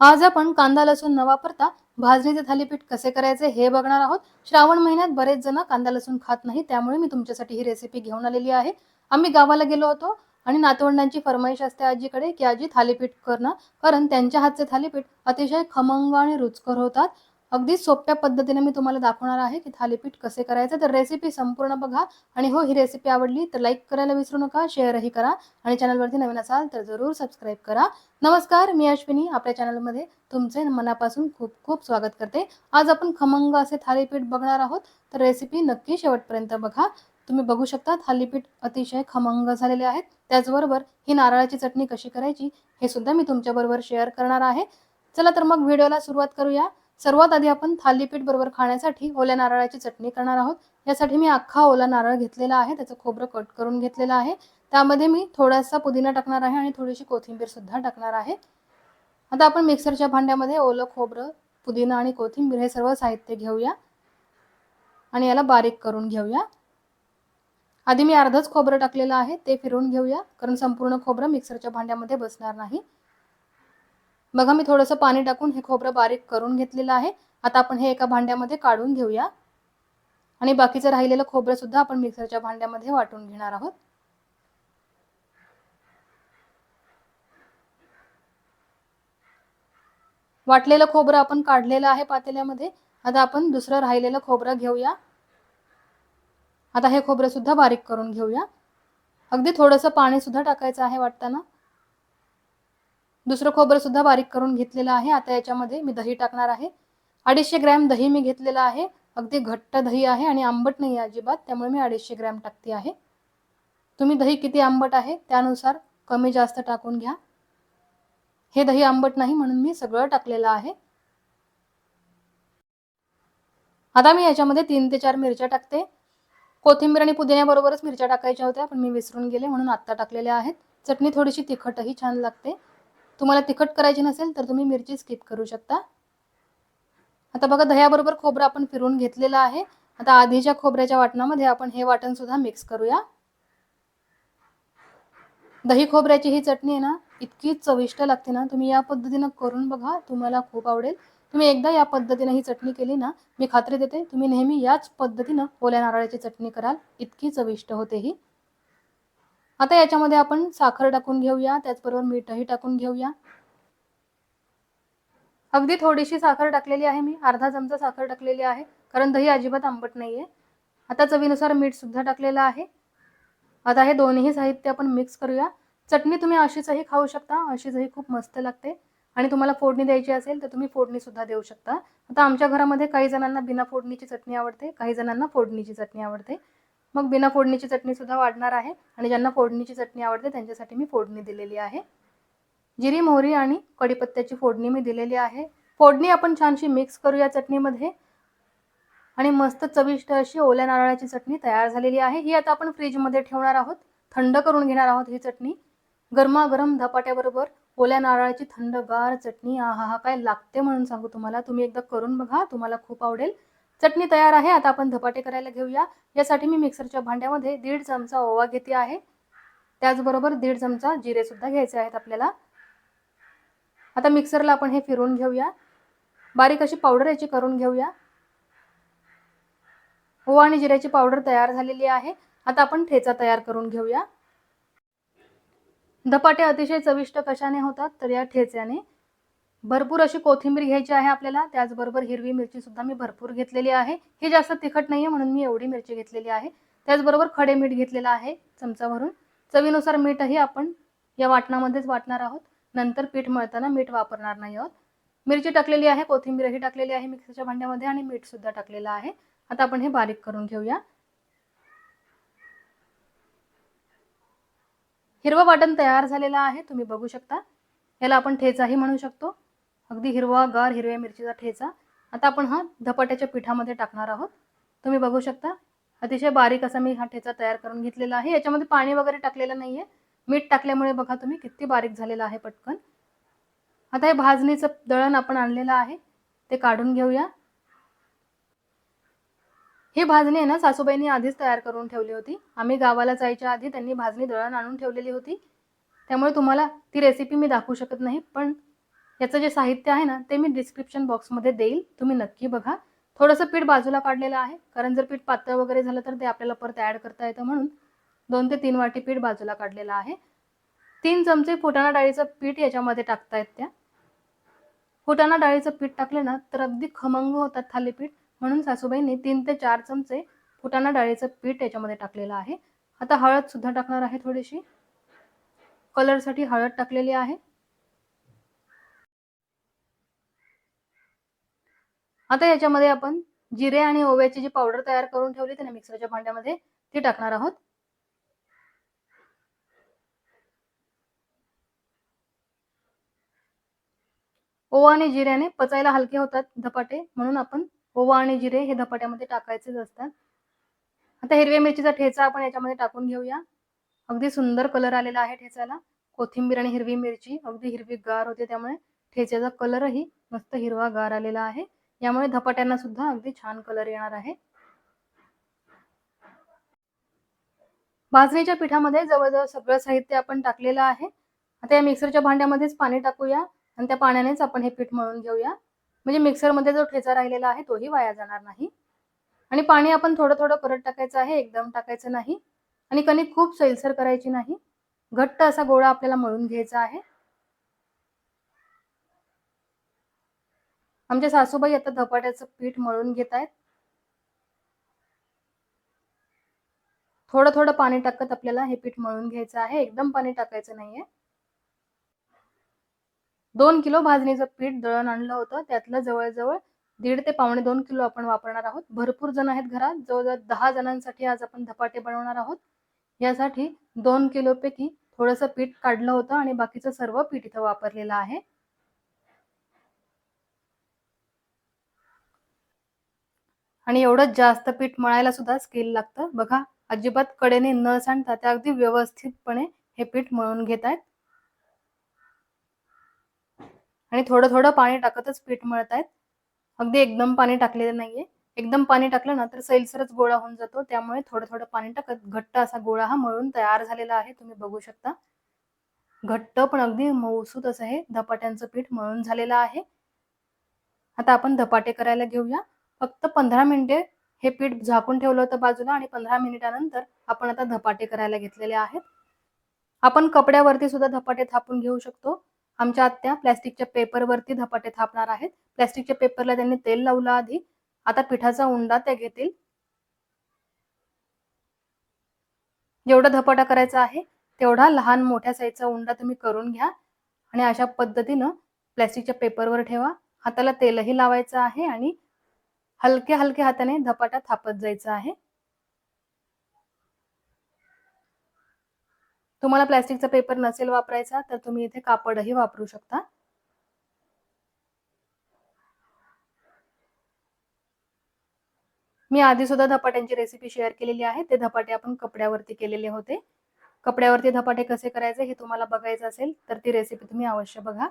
आज आपण कांदा लसूण न वापरता भाजणीचे थालीपीठ कसे करायचे हे बघणार आहोत. श्रावण महिन्यात बरेच जण कांदा लसूण खात नाही त्यामुळे मी तुमच्यासाठी ही रेसिपी घेऊन आलेली आहे. आम्ही गावाला गेलो होतो आणि नातवंडांची फरमाईश असते आजीकडे की आजी थालीपीठ करणं कारण त्यांच्या हातचे थालीपीठ अतिशय खमंग आणि रुचकर होतात. अगदी सोप्या पद्धतीने मी तुम्हाला दाखवणार आहे की थालीपीठ कसे करायचं. तर रेसिपी संपूर्ण बघा. आणि हो ही रेसिपी आवडली तर लाईक करायला विसरू नका शेअरही करा आणि चॅनलवरती नवीन असाल तर जरूर सबस्क्राईब करा. नमस्कार मी अश्विनी. आपल्या चॅनलमध्ये तुमचे मनापासून खूप खूप स्वागत करते. आज आपण खमंग असे थालीपीठ बघणार आहोत. तर रेसिपी नक्की शेवटपर्यंत बघा. तुम्ही बघू शकता थालीपीठ अतिशय खमंग झालेले आहेत. त्याचबरोबर ही नारळाची चटणी कशी करायची हे सुद्धा मी तुमच्याबरोबर शेअर करणार आहे. चला तर मग व्हिडिओला सुरुवात करूया. सर्वात आधी आपण थालीपीठ बरोबर खाण्यासाठी ओल्या नारळाची चटणी करणार आहोत. यासाठी मी अख्खा ओला नारळ घेतलेला आहे. त्याचं खोबरं कट करून घेतलेलं आहे. त्यामध्ये मी थोडासा पुदिना टाकणार आहे आणि थोडीशी कोथिंबीर सुद्धा टाकणार आहे. आता आपण मिक्सरच्या भांड्यामध्ये ओलं खोबरं पुदिना आणि कोथिंबीर हे सर्व साहित्य घेऊया. आणि याला बारीक करून घेऊया. आधी मी अर्धच खोबरं टाकलेलं आहे. ते फिरवून घेऊया. कारण संपूर्ण खोबरं मिक्सरच्या भांड्यामध्ये बसणार नाही. बघा मी थोडंसं पाणी टाकून हे खोबरं बारीक करून घेतलेलं आहे. आता आपण हे एका भांड्यामध्ये काढून घेऊया. आणि बाकीचं राहिलेलं खोबरं सुद्धा आपण मिक्सरच्या भांड्यामध्ये वाटून घेणार आहोत. वाटलेलं खोबरं आपण काढलेलं आहे पातेल्यामध्ये. आता आपण दुसरं राहिलेलं खोबरं घेऊया. आता हे खोबरं सुद्धा बारीक करून घेऊया. अगदी थोडंसं पाणी सुद्धा टाकायचं आहे वाटताना. दुसरं खोबरं सुद्धा बारीक करून घेतलेलं आहे. आता याच्यामध्ये मी दही टाकणार आहे. अडीचशे ग्रॅम दही मी घेतलेलं आहे. अगदी घट्ट दही आहे आणि आंबट नाही आहे अजिबात. त्यामुळे मी अडीचशे ग्रॅम टाकते आहे. तुम्ही दही किती आंबट आहे त्यानुसार कमी जास्त टाकून घ्या. हे दही आंबट नाही म्हणून मी सगळं टाकलेलं आहे. आता मी याच्यामध्ये तीन ते चार मिरच्या टाकते. कोथिंबीर आणि पुदिन्याबरोबरच मिरच्या टाकायच्या होत्या पण मी विसरून गेले म्हणून आत्ता टाकलेल्या आहेत. चटणी थोडीशी तिखटही छान लागते. तुम्हाला तिखट करायची नसेल तर तुम्ही मिरची स्किप करू शकता. आता बघा दह्याबरोबर खोबरं आपण फिरून घेतलेलं आहे. आता आधीच्या खोबऱ्याच्या वाटणामध्ये आपण हे वाटण सुद्धा मिक्स करूया. दही खोबऱ्याची ही चटणी आहे ना इतकी चविष्ट लागते ना तुम्ही या पद्धतीनं करून बघा तुम्हाला खूप आवडेल. तुम्ही एकदा या पद्धतीनं ही चटणी केली ना मी खात्री देते तुम्ही नेहमी याच पद्धतीनं ओल्या नारळाची चटणी कराल इतकी चविष्ट होते ही. आता याच्यामध्ये आपण साखर टाकून घेऊया त्याचबरोबर मीठही टाकून घेऊया. अगदी थोडीशी साखर टाकलेली आहे मी अर्धा चमचा साखर टाकलेली आहे कारण दही अजिबात आंबट नाहीये. आता चवीनुसार मीठ सुद्धा टाकलेलं आहे. आता हे दोन्ही साहित्य आपण मिक्स करूया. चटणी तुम्ही अशीचही खाऊ शकता अशीचही खूप मस्त लागते. आणि तुम्हाला फोडणी द्यायची असेल तर तुम्ही फोडणी सुद्धा देऊ शकता. आता आमच्या घरामध्ये काही जणांना बिना फोडणीची चटणी आवडते काही जणांना फोडणीची चटणी आवडते. मग बिना फोडणीची चटणीसुद्धा वाढणार आहे. आणि ज्यांना फोडणीची चटणी आवडते त्यांच्यासाठी मी फोडणी दिलेली आहे. जिरी मोहरी आणि कढीपत्त्याची फोडणी मी दिलेली आहे. फोडणी आपण छानशी मिक्स करू या चटणीमध्ये. आणि मस्त चविष्ट अशी ओल्या नारळाची चटणी तयार झालेली आहे. ही आता आपण फ्रीजमध्ये ठेवणार आहोत. थंड करून घेणार आहोत ही चटणी. गरमागरम धपाट्याबरोबर ओल्या नारळाची थंडगार चटणी. हा हा काय लागते म्हणून सांगू तुम्हाला. तुम्ही एकदा करून बघा तुम्हाला खूप आवडेल. चटणी तयार आहे आता आपण धपाटे करायला घेऊया. यासाठी मी मिक्सरच्या भांड्यामध्ये दीड चमचा ओवा घेते आहे. त्याचबरोबर दीड चमचा जिरे सुद्धा घ्यायचे आहेत आपल्याला. आता मिक्सरला आपण हे फिरून घेऊया. बारीक अशी पावडर याची करून घेऊया. ओवा आणि जिऱ्याची पावडर तयार झालेली आहे. आता आपण ठेचा तयार करून घेऊया. धपाटे अतिशय चविष्ट कशाने होतात तर या ठेच्याने. भरपूर अशी कोथिंबीर घ्यायची आहे आपल्याला. त्याचबरोबर हिरवी मिरची सुद्धा मी भरपूर घेतलेली आहे. ही जास्त तिखट नाही आहे म्हणून मी एवढी मिरची घेतलेली आहे. त्याचबरोबर खडे मीठ घेतलेलं आहे चमचा भरून चवीनुसार मीठही आपण या वाटणामध्येच वाटणार आहोत. नंतर पीठ मळताना मीठ वापरणार नाही आहोत. मिरची टाकलेली आहे कोथिंबीरही टाकलेली आहे मिक्सरच्या भांड्यामध्ये आणि मीठ सुद्धा टाकलेलं आहे. आता आपण हे बारीक करून घेऊया. हिरवं वाटण तयार झालेलं आहे तुम्ही बघू शकता. याला आपण ठेचाही म्हणू शकतो. अगदी हिरवा गार हिरव्या मिरचीचा ठेचा. आता आपण हा धपाट्याच्या पिठामध्ये टाकणार आहोत. तुम्ही बघू शकता. अतिशय बारीक असा मी हा ठेचा तयार करून घेतलेला आहे. याच्यामध्ये पाणी वगैरे टाकलेलं नाहीये. मीठ टाकल्यामुळे बघा तुम्ही किती बारीक झालेला आहे पटकन. आता हे भाजणीचं दळण आपण आणलेलं आहे. ते काढून घेऊया. ही भाजणी आहे ना सासूबाईंनी आधीच तयार करून ठेवली होती. आम्ही गावाला जायच्या आधी त्यांनी भाजणी दळण आणून ठेवलेली होती. त्यामुळे तुम्हाला ती रेसिपी मी दाखवू शकत नाही पण याचं जे साहित्य आहे ना ते मी डिस्क्रिप्शन बॉक्समध्ये देईल. तुम्ही नक्की बघा. थोडंसं पीठ बाजूला काढलेलं आहे. कारण जर पीठ पातळ वगैरे झालं तर ते आपल्याला परत ॲड करता येतं म्हणून. दोन ते तीन वाटी पीठ बाजूला काढलेलं आहे. तीन चमचे फुटाणा डाळीचं पीठ याच्यामध्ये टाकतायत त्या. फुटाणा डाळीचं पीठ टाकले ना तर अगदी खमंग होतात थालीपीठ. म्हणून सासूबाईंनी तीन ते चार चमचे फुटाणा डाळीचं पीठ याच्यामध्ये टाकलेलं आहे. आता हळद सुद्धा टाकणार आहे थोडीशी. कलरसाठी हळद टाकलेली आहे. आता याच्यामध्ये आपण जिरे आणि ओव्याची जी पावडर तयार करून ठेवली त्याने मिक्सरच्या भांड्यामध्ये ती टाकणार आहोत. ओवा आणि जिऱ्याने पचायला हलके होतात धपाटे म्हणून आपण ओवा आणि जिरे हे धपाट्यामध्ये टाकायचेच असतात. आता हिरव्या मिरचीचा ठेचा आपण याच्यामध्ये टाकून घेऊया. अगदी सुंदर कलर आलेला आहे ठेचाला. कोथिंबीर आणि हिरवी मिरची अगदी हिरवी गार होते त्यामुळे ठेच्याचा कलरही मस्त हिरवा गार आलेला आहे. यामुळे धपाट्यांना सुद्धा अगदी छान कलर येणार आहे. भाजणीच्या पिठामध्ये जवळजवळ सगळं साहित्य आपण टाकलेलं आहे. आता या मिक्सरच्या भांड्यामध्येच पाणी टाकूया आणि त्या पाण्यानेच आपण हे पीठ मळून घेऊया. म्हणजे मिक्सरमध्ये जो ठेचा राहिलेला आहे तोही वाया जाणार नाही. आणि पाणी आपण थोडं थोडं परत टाकायचं आहे एकदम टाकायचं नाही. आणि कणिक खूप सैलसर करायची नाही. घट्ट असा गोळा आपल्याला मळून घ्यायचा आहे. आमच्या सासूबाई आता धपाट्याचं पीठ मळून घेत आहेत. थोडं थोडं पाणी टाकत आपल्याला हे पीठ मळून घ्यायचं आहे. एकदम पाणी टाकायचं नाहीये. दोन किलो भाजणीचं पीठ दळण आणलं होतं. त्यातलं जवळजवळ दीड ते पावणे दोन किलो आपण वापरणार आहोत. भरपूर जण आहेत घरात. जवळजवळ दहा जणांसाठी आज आपण धपाटे बनवणार आहोत. यासाठी दोन किलो पैकी थोडंसं पीठ काढलं होतं आणि बाकीचं सर्व पीठ इथं वापरलेलं आहे. आणि एवढं जास्त पीठ मळायला सुद्धा स्किल लागतं. बघा अजिबात कडेने न सांडता त्या अगदी व्यवस्थितपणे हे पीठ मळून घेत आहेत. आणि थोडं थोडं पाणी टाकतच पीठ मळत आहेत. अगदी एकदम पाणी टाकलेलं नाहीये. एकदम पाणी टाकलं ना तर सैलसरच गोळा होऊन जातो. त्यामुळे थोडं थोडं पाणी टाकत घट्ट असा गोळा हा मळून तयार झालेला आहे. तुम्ही बघू शकता. घट्ट पण अगदी मऊसूत असं हे धपाट्यांचं पीठ मळून झालेलं आहे. आता आपण धपाटे करायला घेऊया. फक्त पंधरा मिनिटे हे पीठ झाकून ठेवलं होतं बाजूला आणि पंधरा मिनिटानंतर आपण आता धपाटे करायला घेतलेले आहेत. आपण कपड्यावरती सुद्धा धपाटे थापून घेऊ शकतो. आमच्या आत्या प्लॅस्टिकच्या पेपरवरती धपाटे थापणार आहेत. प्लॅस्टिकच्या पेपरला त्यांनी तेल लावलं आधी. आता पिठाचा उंडा त्या घेतील. जेवढा धपाटा करायचा आहे तेवढा लहान मोठ्या साईजचा उंडा तुम्ही करून घ्या. आणि अशा पद्धतीनं प्लॅस्टिकच्या पेपरवर ठेवा. हाताला तेलही लावायचं आहे आणि हलक्या हलक्या हाताने धपाटा थापत जायचा आहे. तुम्हाला प्लॅस्टिकचा पेपर नसेल वापरायचा तर तुम्ही इथे कापडही वापरू शकता. मी आधी सुद्धा धपाट्यांची रेसिपी शेअर केलेली आहे. ते धपाटे आपण कपड्यावरती केलेले होते. कपड्यावरती धपाटे कसे करायचे हे तुम्हाला बघायचं असेल तर ती रेसिपी तुम्ही अवश्य बघा.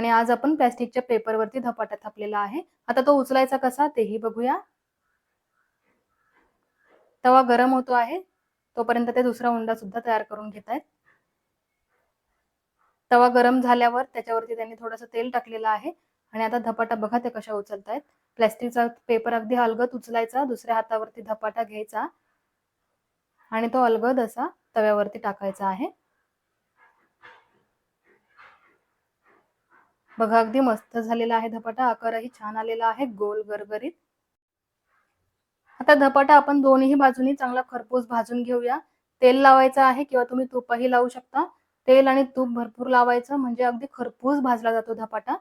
आणि आज आपण प्लॅस्टिकच्या पेपरवरती धपाटा थापलेला आहे. आता तो उचलायचा कसा तेही बघूया. तवा गरम होतो आहे. तोपर्यंत ते दुसरा उंडा सुद्धा तयार करून घेत आहेत. तवा गरम झाल्यावर त्याच्यावरती त्यांनी थोडंसं तेल टाकलेलं आहे. आणि आता धपाटा बघा ते कशा उचलतायत. प्लॅस्टिकचा पेपर अगदी अलगद उचलायचा दुसऱ्या हातावरती धपाटा घ्यायचा आणि तो अलगद असा तव्यावरती टाकायचा आहे. बघा अगदी मस्त झालेला आहे धपाटा. आकारही छान आलेला आहे गोल गरगरीत. आता धपाटा आपण दोन्ही बाजूनी चांगला खरपूस भाजून घेऊया. तेल लावायचं आहे किंवा तुम्ही तुपही लावू शकता. तेल आणि तूप भरपूर लावायचं म्हणजे अगदी खरपूस भाजला जातो धपाटा.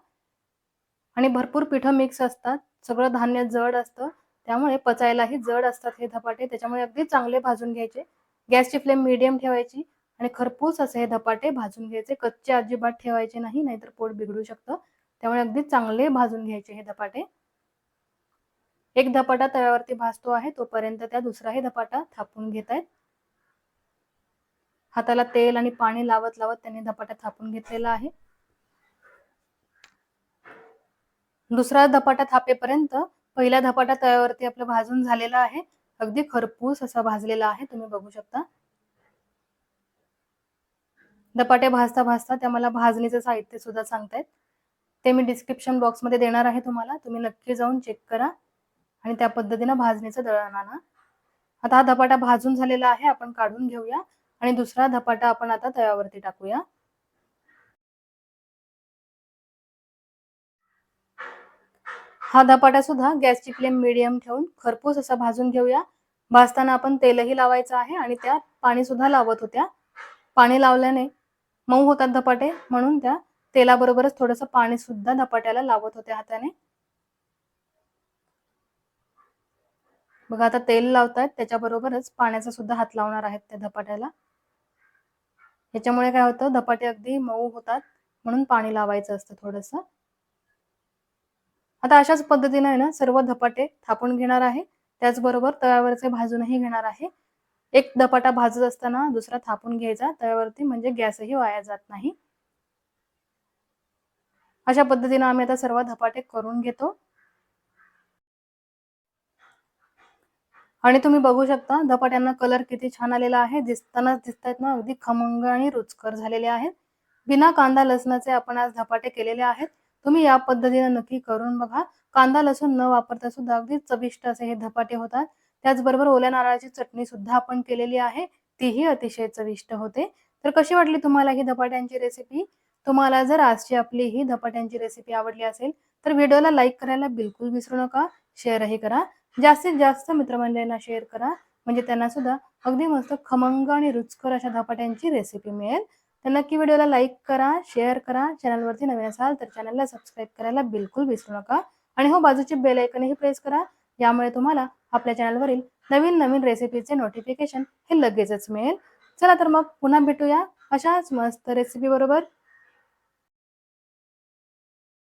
आणि भरपूर पिठं मिक्स असतात. सगळं धान्य जड असतं. त्यामुळे पचायलाही जड असतात हे धपाटे. त्याच्यामुळे अगदी चांगले भाजून घ्यायचे. गॅसची फ्लेम मिडियम ठेवायची. आणि खरपूस असे हे धपाटे भाजून घ्यायचे. कच्चे अजिबात ठेवायचे नाही नाहीतर पोट बिघडू शकतं. त्यामुळे अगदी चांगले भाजून घ्यायचे हे धपाटे. एक धपाटा तव्यावरती भाजतो आहे तोपर्यंत त्या दुसराही धपाटा थापून घेत आहेत. हाताला तेल आणि पाणी लावत लावत त्यांनी धपाटा थापून घेतलेला आहे. दुसरा धपाटा थापेपर्यंत पहिला धपाटा तव्यावरती आपलं भाजून झालेला आहे. अगदी खरपूस असा भाजलेला आहे तुम्ही बघू शकता. धपाटे भाजता भाजता त्या मला भाजणीचं साहित्य सुद्धा सांगतायत. ते मी डिस्क्रिप्शन बॉक्समध्ये देणार आहे तुम्हाला. तुम्ही नक्की जाऊन चेक करा. आणि त्या पद्धतीनं भाजणीचं दळण आणा. आता हा धपाटा भाजून झालेला आहे. आपण काढून घेऊया. आणि दुसरा धपाटा आपण आता तव्यावरती टाकूया. हा धपाटा सुद्धा गॅसची फ्लेम मिडियम ठेवून खरपूस असा भाजून घेऊया. भाजताना आपण तेलही लावायचं आहे आणि त्यात पाणी सुद्धा लावत होत्या. पाणी लावल्याने मऊ होतात धपाटे म्हणून त्या तेलाबरोबरच थोडंसं पाणी सुद्धा धपाट्याला लावत होत्या हाताने. बघा आता तेल लावतायत त्याच्याबरोबरच पाण्याचा सुद्धा हात लावणार आहेत त्या धपाट्याला. याच्यामुळे काय होतं धपाटे अगदी मऊ होतात म्हणून पाणी लावायचं असतं थोडस. आता अशाच पद्धतीने ना सर्व धपाटे थापून घेणार आहे. त्याचबरोबर तव्यावरचे भाजूनही घेणार आहे. एक धपाटा भाजत असताना दुसरा थापून घ्यायचा. त्यावरती म्हणजे गॅसही वाया जात नाही. अशा पद्धतीने आम्ही आता सर्व धपाटे करून घेतो. आणि तुम्ही बघू शकता धपाट्यांना कलर किती छान आलेला आहे. दिसताना दिसतायत ना अगदी खमंग आणि रुचकर झालेले आहेत. बिना कांदा लसणाचे आपण आज धपाटे केलेले आहेत. तुम्ही या पद्धतीने नक्की करून बघा. कांदा लसूण न वापरता सुद्धा अगदी चविष्ट असे हे धपाटे होतात. त्याचबरोबर ओल्या नारळाची चटणी सुद्धा आपण केलेली आहे. तीही अतिशय चविष्ट होते. तर कशी वाटली तुम्हाला ही धपाट्यांची रेसिपी तुम्हाला जर आजची आपली ही धपाट्यांची रेसिपी आवडली असेल तर व्हिडिओला लाईक करायला बिलकुल विसरू नका. शेअरही करा. जास्तीत जास्त मित्रमंडळींना शेअर करा. म्हणजे त्यांना सुद्धा अगदी मस्त खमंग आणि रुचकर अशा धपाट्यांची रेसिपी मिळेल. तर नक्की व्हिडिओला लाईक करा शेअर करा. चॅनलवरती नवीन असाल तर चॅनलला सबस्क्राईब करायला बिलकुल विसरू नका. आणि हो बाजूची बेल आयकनही प्रेस करा. यामुळे तुम्हाला आपल्या चॅनलवरील नवीन नवीन रेसिपीचे नोटिफिकेशन हे लगेचच मिळेल. चला तर मग पुन्हा भेटूया अशाच मस्त रेसिपी बरोबर.